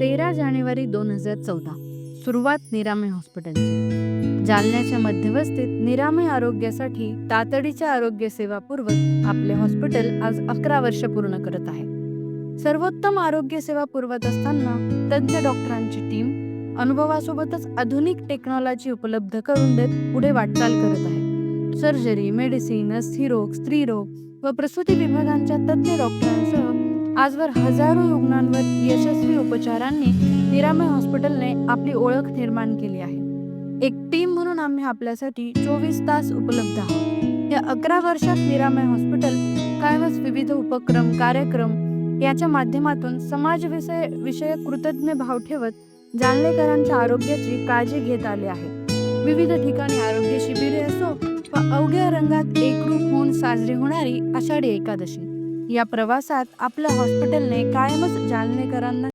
तेरा जानेवारी दोन हजार चौदा. सुरुवात निरामे हॉस्पिटलची. जालन्याच्या मध्यवस्थेत निरामय आरोग्यासाठी तातडीच्या आरोग्य सेवा पुरवत आपले हॉस्पिटल आज अकरा वर्ष पूर्ण करत आहे. सर्वोत्तम आरोग्य सेवा पुरवत असताना तज्ज्ञ डॉक्टरांची टीम अनुभवासोबतच आधुनिक टेक्नॉलॉजी उपलब्ध करून देत पुढे वाटचाल करत आहे. सर्जरी मेडिसिन अस्थिरोग स्त्रीरोग व प्रसूती विभागांच्या तज्ज्ञ डॉक्टरांसह आजवर हजारो रुग्णांवर यशस्वी उपचारांनी निरामय हॉस्पिटलने आपली ओळख निर्माण केली आहे. एक टीम म्हणून आम्ही आपल्यासाठी चोवीस तास उपलब्ध आहोत. या अकरा वर्षात निरामय हॉस्पिटल कायमच विविध उपक्रम कार्यक्रम याच्या माध्यमातून समाजविषय विषयक कृतज्ञ भाव ठेवत जालनेकरांच्या आरोग्याची काळजी घेत आले आहे. विविध ठिकाणी आरोग्य शिबिरे असो व अवघ्या रंगात एकरूप होऊन साजरी होणारी आषाढी एकादशी. या प्रवासात आपल्या हॉस्पिटलने कायमच जालनेकरांना